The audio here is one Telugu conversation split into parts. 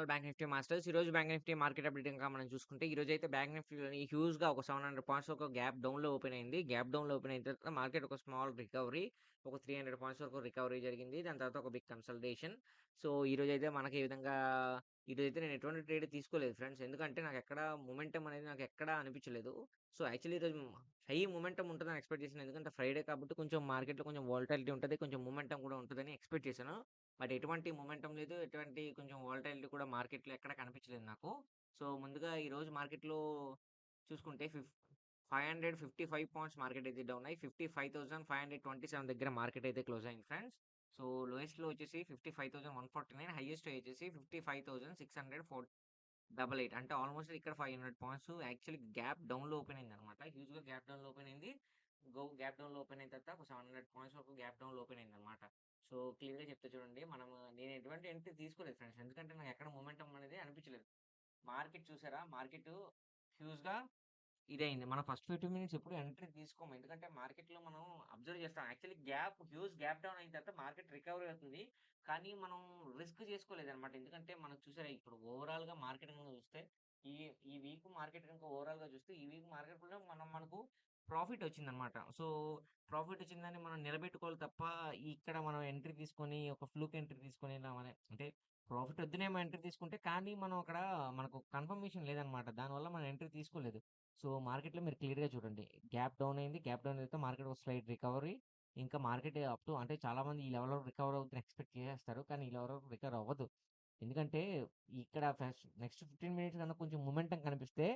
My bank Nifty masters. ఈరోజు బ్యాంక్ నిఫ్టీ మార్కెట్ అప్డేట్ ఇంకా మనం చూసుకుంటే, ఈ రోజు అయితే బ్యాంక్ నిఫ్టీలోని హ్యూజ్‌గా ఒక 700 పాయింట్స్ ఒక గ్యాప్ డౌన్‌లో ఓపెన్ అయింది. గ్యాప్ డౌన్‌లో ఓపెన్ అయిన తర్వాత మార్కెట్ ఒక స్మాల్ రికవరీ, ఒక 300 పాయింట్స్ వరకు రికవరీ జరిగింది. దాని తర్వాత ఒక బిగ్ కన్సల్టేషన్. సో, ఈరోజైతే మనకి ఈ విధంగా ఈరోజైతే నేను ఎటువంటి ట్రేడ్ తీసుకోలేదు ఫ్రెండ్స్. ఎందుకంటే నాకు ఎక్కడ మొమెంటం అనేది నాకు ఎక్కడ అనిపించలేదు. సో, యాక్చువల్లీ ఈరోజు హై మొమెంటం ఉంటుందని ఎక్స్‌పెక్ట్ చేశాను. ఎందుకంటే ఫ్రైడే కాబట్టి కొంచెం మార్కెట్‌లో కొంచెం వాలటాలిటీ ఉంటుంది కొంచెం మొమెంటం కూడా ఉంటదని ఎక్స్‌పెక్ట్ చేశాను. బట్ ఎటువంటి మొమెంటం లేదు. ఎటువంటి కొంచెం వాలటాలిటీ కూడా మార్కెట్‌లో ఎక్కడ కనిపించలేదు నాకు. సో, ముందుగా ఈరోజు మార్కెట్‌లో చూసుకుంటే ఫిఫ్ 555 పాయింట్స్ మార్కెట్ అయితే డౌన్ అయ్యి 55,527 దగ్గర మార్కెట్ అయితే క్లోజ్ అయింది ఫ్రెండ్స్. సో, లోయెస్ట్‌లో వచ్చేసి 55,149 హైయెస్ట్ వచ్చేసి 55,688 అంటే ఆల్మోస్ట్ ఇక్కడ 500 పాయింట్స్ యాక్చువల్లీ గ్యాప్ డౌన్‌లో ఓపెన్ అయింది అనమాట హ్యూజ్‌గా గ్యాప్ డౌన్‌లో ఓపెన్ అయింది. గో గ్యాప్ డౌన్‌లో ఓపెన్ అయిన తర్వాత ఒక 700 పాయింట్స్ వరకు గ్యాప్ డౌన్‌లో ఓపెన్ అయింది అనమాట సో, క్లియర్‌గా చెప్తే చూడండి. మనం నేను ఎటువంటి ఎంట్రీ తీసుకోలేదు ఫ్రెండ్స్. ఎందుకంటే నాకు ఎక్కడ మూమెంటం అనేది అనిపించలేదు. మార్కెట్ చూసారా? మార్కెట్ హ్యూజ్‌గా ఇదైంది మన ఫస్ట్ 15 మినిట్స్ ఎప్పుడు ఎంట్రీ తీసుకోము. ఎందుకంటే మార్కెట్‌లో మనం అబ్జర్వ్ చేస్తాం. Actually gap huge gap down అయిన తర్వాత మార్కెట్ రికవరీ అవుతుంది. కానీ మనం రిస్క్ చేసుకోలేదన్నమాట. ఎందుకంటే మనకు చూసారా ఇప్పుడు ఓవరాల్‌గా మార్కెట్ కనుక చూస్తే ఈ ఈ వీక్ మార్కెట్ గనుక ఓవరాల్‌గా చూస్తే ఈ వీక్ మార్కెట్‌లో మనం మనకు ప్రాఫిట్ వచ్చిందనమాట సో, ప్రాఫిట్ వచ్చిందని మనం నిలబెట్టుకోవాలి తప్ప ఇక్కడ మనం ఎంట్రీ తీసుకొని ఒక ఫ్లూక్ ఎంట్రీ తీసుకొని ఇలా మన అంటే ప్రాఫిట్ వద్దనేమో ఎంట్రీ తీసుకుంటే కానీ మనం అక్కడ మనకు కన్ఫర్మేషన్ లేదనమాట దానివల్ల మనం ఎంట్రీ తీసుకోలేదు. సో, మార్కెట్‌లో మీరు క్లియర్‌గా చూడండి. గ్యాప్ డౌన్ అయింది. గ్యాప్ డౌన్ అయితే మార్కెట్ ఒక స్లైట్ రికవరీ. ఇంకా మార్కెట్ అప్ టు అంటే చాలామంది ఈ లెవెల్ వరకు రికవర్ అవుద్దని ఎక్స్‌పెక్ట్ చేస్తారు కానీ ఈ లెవెల్ వరకు రికవర్ అవ్వదు. ఎందుకంటే ఇక్కడ ఫస్ట్ నెక్స్ట్ 15 మినిట్స్ కన్నా కొంచెం మూమెంటం కనిపిస్తే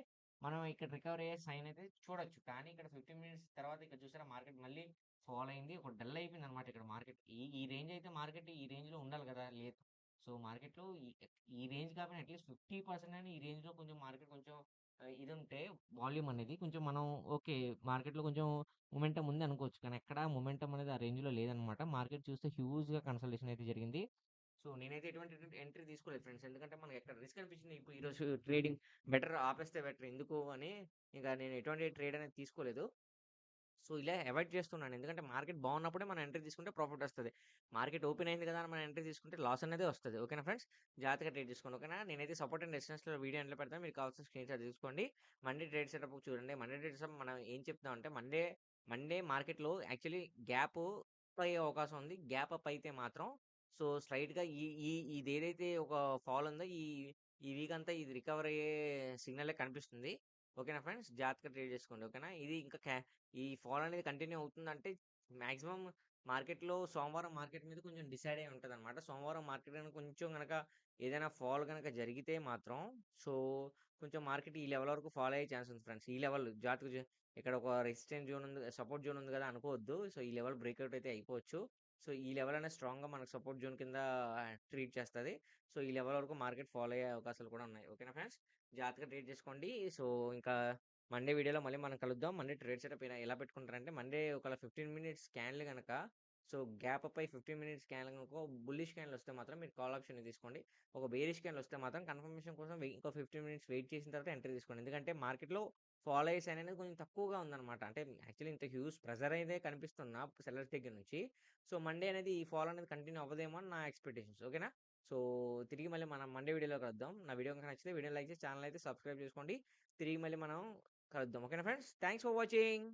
మనం ఇక్కడ రికవరీ అయ్యే సైన్ అయితే చూడొచ్చు. కానీ ఇక్కడ 15 మినిట్స్ తర్వాత ఇక్కడ చూసారా మార్కెట్ మళ్ళీ ఫాల్ అయింది. ఒక డల్ అయిపోయింది అనమాట ఇక్కడ మార్కెట్. ఈ ఈ రేంజ్ అయితే మార్కెట్ ఈ రేంజ్‌లో ఉండాలి కదా! లేదు. సో, మార్కెట్‌లో ఈ ఈ రేంజ్ కాబట్టి అట్‌లీస్ట్ 50% అయినా ఈ రేంజ్‌లో కొంచెం మార్కెట్ కొంచెం ఇది ఉంటే వాల్యూమ్ అనేది కొంచెం మనం ఓకే. మార్కెట్‌లో కొంచెం మొమెంటమ్ ఉంది అనుకోవచ్చు. కానీ ఎక్కడ మొమెంటమ్ అనేది ఆ రేంజ్‌లో లేదనమాట మార్కెట్ చూస్తే హ్యూజ్‌గా కన్సల్టేషన్ అయితే జరిగింది. సో, నేనైతే ఎటువంటి ఎంట్రీ తీసుకోలేదు ఫ్రెండ్స్. ఎందుకంటే మనకి ఎక్కడ రిస్క్ అనిపించింది. ఇప్పుడు ఈరోజు ట్రేడింగ్ బెటర్ ఆపేస్తే బెటర్ ఎందుకు అని ఇంకా నేను ఎటువంటి ట్రేడ్ అనేది తీసుకోలేదు. సో, ఇలా అవాయిడ్ చేస్తున్నాను. ఎందుకంటే మార్కెట్ బాగున్నప్పుడే మనం ఎంట్రీ తీసుకుంటే ప్రాఫిట్ వస్తుంది మార్కెట్ ఓపెన్ అయింది కదా! మనం ఎంట్రీ తీసుకుంటే లాస్ అనేది వస్తుంది ఓకేనా ఫ్రెండ్స్? జాగ్రత్తగా ట్రేడ్ చేసుకోండి. ఓకేనా? నేనైతే సపోర్ట్ అండ్ రెసిస్టెన్స్‌లో వీడియో ఎంట్లో పెడతాను. మీకు కావాల్సిన స్క్రీన్‌షాట్ తీసుకోండి. మండే ట్రేడ్ సెటప్ చూడండి. మండే ట్రేడ్ సెటప్ మనం ఏం చెప్తామంటే మండే మండే మార్కెట్‌లో యాక్చువల్లీ గ్యాప్ అయ్యే అవకాశం ఉంది. గ్యాప్ అప్ అయితే మాత్రం సో, స్ట్రెయిట్‌గా ఈ ఈ ఇదేదైతే ఒక ఫాల్ ఉందో ఈ ఈ వీక్ అంతా ఇది రికవర్ అయ్యే సిగ్నలే కనిపిస్తుంది. ఓకేనా ఫ్రెండ్స్? జాగ్రత్తగా ట్రేడ్ చేసుకోండి. ఓకేనా? ఇది ఇంకా ఈ ఫాల్ అనేది కంటిన్యూ అవుతుందంటే మాక్సిమం మార్కెట్‌లో సోమవారం మార్కెట్ మీద కొంచెం డిసైడ్ అయ్యి ఉంటదనమాట సోమవారం మార్కెట్ గనుక కొంచెం గనక ఏదైనా ఫాల్ గనక జరిగితే మాత్రం సో, కొంచెం మార్కెట్ ఈ లెవెల్ వరకు ఫాల్ అయ్యే ఛాన్స్ ఉంది ఫ్రెండ్స్. ఈ లెవెల్ జాగ్రత్తగా ఇక్కడ ఒక రెసిస్టెంట్ జోన్ ఉంది. సపోర్ట్ జోన్ ఉంది కదా! అనుకోవద్దు. సో, ఈ లెవెల్ బ్రేక్‌ఔట్ అయితే అయిపోవచ్చు. సో, ఈ లెవెల్ అనేది స్ట్రాంగ్‌గా మనకు సపోర్ట్ జోన్ కింద ట్రీట్ చేస్తుంది సో, ఈ లెవెల్ వరకు మార్కెట్ ఫాలో అయ్యే అవకాశాలు కూడా ఉన్నాయి. ఓకేనా ఫ్రెండ్స్? జాగ్రత్తగా ట్రేడ్ చేసుకోండి. సో, ఇంకా మండే వీడియోలో మళ్ళీ మనం కలుద్దాం. మండే ట్రేడ్ సెటప్ ఎలా ఎలా పెట్టుకుంటారంటే మండే ఒకవేళ 15 మినిట్స్ స్కాన్లు గనక సో, గ్యాప్ పై ఫిఫ్టీన్ మినిట్స్ క్యాండిల్ కనుక బుల్లిష్ క్యాండిల్ వస్తే మాత్రం మీరు కాల్ ఆప్షన్ తీసుకోండి. ఒక బేరిష్ క్యాండిల్ వస్తే మాత్రం కన్ఫర్మేషన్ కోసం ఇంకో 15 మినిట్స్ వెయిట్ చేసిన తర్వాత ఎంట్రీ తీసుకోండి. ఎందుకంటే మార్కెట్‌లో ఫాలోయర్స్ అనేది కొంచెం తక్కువగా ఉందన్నమాట. అంటే యాక్చువల్లీ ఇంత హ్యూజ్ ప్రెజర్ అయితే కనిపిస్తున్నా సెల్లర్స్ దగ్గర నుంచి. సో, మండే అనేది ఈ ఫాల్ అనేది కంటిన్యూ అవ్వదేమో అని నా ఎక్స్‌పెక్టేషన్స్. ఓకేనా? సో, తిరిగి మళ్ళీ మనం మండే వీడియోలో కలుద్దాం. నా వీడియో కనుక నచ్చితే వీడియో లైక్ చేసి ఛానల్ అయితే సబ్స్క్రైబ్ చేసుకోండి. తిరిగి మళ్ళీ మనం కలుద్దాం. ఓకేనా ఫ్రెండ్స్? Thanks for watching.